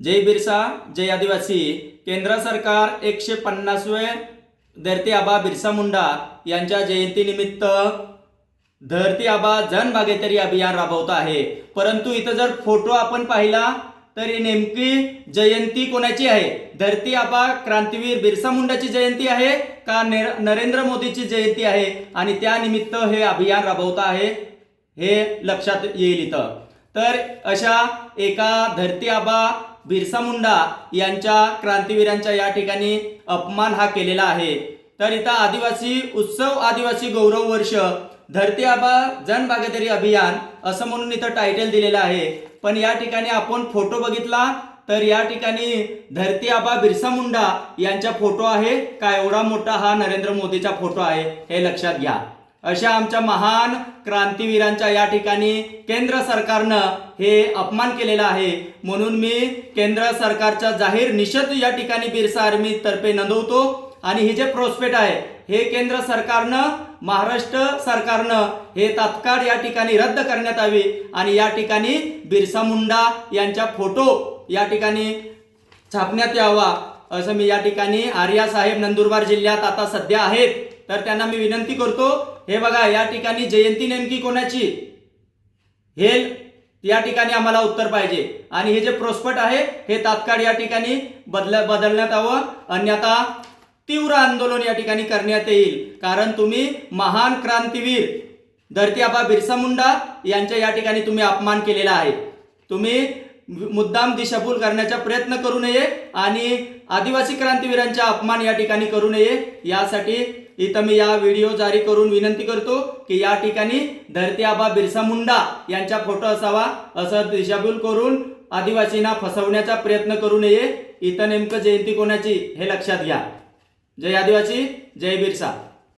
जय बिरसा जय आदिवासी. केंद्र सरकार एकशे पन्नासवे धरती आबा बिरसा मुंडा यांच्या जयंतीनिमित्त धरती आबा जन अभियान राबवत आहे. परंतु इथं जर फोटो आपण पाहिला तर ही नेमकी जयंती कोणाची आहे? धरती आबा क्रांतीवीर बिरसा मुंडाची जयंती आहे का नरेंद्र मोदीची जयंती आहे? आणि त्यानिमित्त हे अभियान राबवत आहे हे लक्षात येईल इथं. तर अशा एका धरती आबा बिरसा मुंडा यांच्या क्रांतीवीरांच्या या ठिकाणी अपमान हा केलेला आहे. तर इथं आदिवासी उत्सव आदिवासी गौरव वर्ष धरती आबा जनभागीदारी अभियान असं म्हणून इथं टायटल दिलेलं आहे. पण या ठिकाणी आपण फोटो बघितला तर या ठिकाणी धरती आबा बिरसा मुंडा यांचा फोटो आहे. का एवढा मोठा हा नरेंद्र मोदीचा फोटो आहे हे लक्षात घ्या. अशा आमच्या महान क्रांतीवीरांच्या या ठिकाणी केंद्र सरकारनं हे अपमान केलेला आहे. म्हणून मी केंद्र सरकारचा जाहीर निषेध या ठिकाणी बिरसा आर्मी तर्फे नोंदवतो. आणि हे जे प्रोस्पेक्ट आहे हे केंद्र सरकारनं महाराष्ट्र सरकारनं हे तात्काळ या ठिकाणी रद्द करण्यात यावे. आणि या ठिकाणी बिरसा मुंडा यांचा फोटो या ठिकाणी छापण्यात यावा. असं मी या ठिकाणी आर्या साहेब नंदुरबार जिल्ह्यात आता सध्या आहेत. तर त्यांना मी विनंती करतो हे बघा या ठिकाणी जयंती नेमकी कोणाची? हे या ठिकाणी आम्हाला उत्तर पाहिजे. आणि हे जे प्रोस्पट आहे हे तात्काळ या ठिकाणी बदल बदलण्यात यावं. अन्यथा तीव्र आंदोलन या ठिकाणी करण्यात येईल. कारण तुम्ही महान क्रांतीवीर धरती आबा बिरसा मुंडा यांच्या या ठिकाणी तुम्ही अपमान केलेला आहे. तुम्ही मुद्दाम दिशाभूल करण्याचा प्रयत्न करू नये आणि आदिवासी क्रांतीवीरांचा अपमान या ठिकाणी करू नये. यासाठी इथं मी या व्हिडिओ जारी करून विनंती करतो की या ठिकाणी धरती आबा बिरसा मुंडा यांचा फोटो असावा असं दिशाभूल करून आदिवासींना फसवण्याचा प्रयत्न करू नये. इथं नेमकं जयंती कोणाची हे लक्षात घ्या. जय आदिवासी जय बिरसा.